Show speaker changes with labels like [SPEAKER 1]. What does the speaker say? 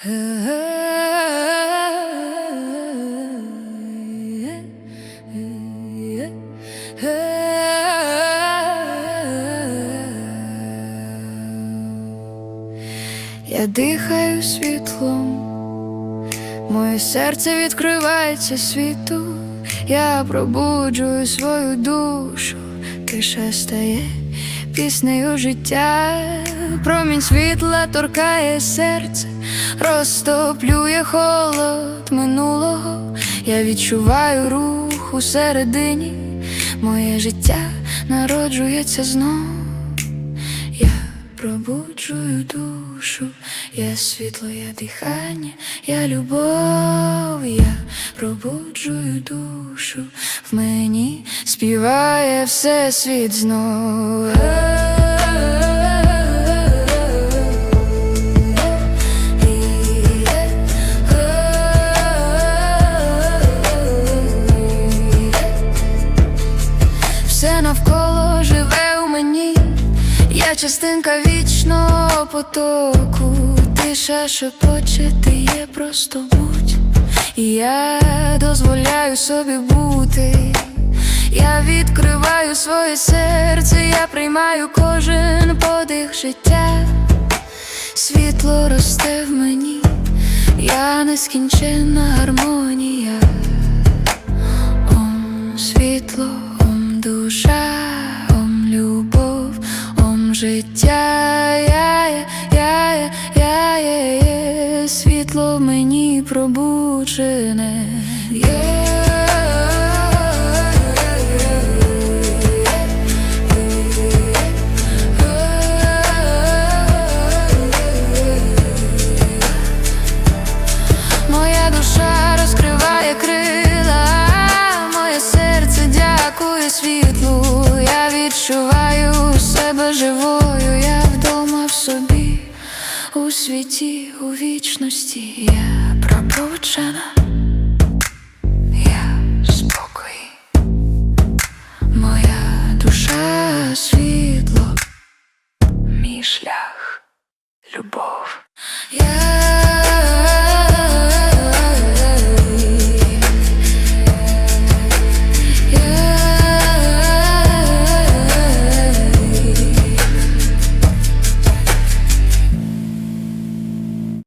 [SPEAKER 1] Я дихаю світлом, моє серце відкривається світу, я пробуджую свою душу, тиша стає піснею життя, промінь світла торкає серце, розтоплює холод минулого, я відчуваю рух у середині, моє життя народжується знов. Я пробуджую душу, я світло, я дихання, я любов, я пробуджую душу, в мені співає все світ знов. Все навколо живе у мені, я частинка вічного потоку, тиша шепоче, ти є просто будь, я дозволяю собі бути, я відкриваю своє серце, я приймаю кожен подих життя, світло росте в мені, я нескінченна гармонія. Життя, я, я, я, я, я, я, я, світло мені пробуджене. Є. у світі, у вічності, я пробуджена, я спокій, моя душа світло, мій шлях, любов.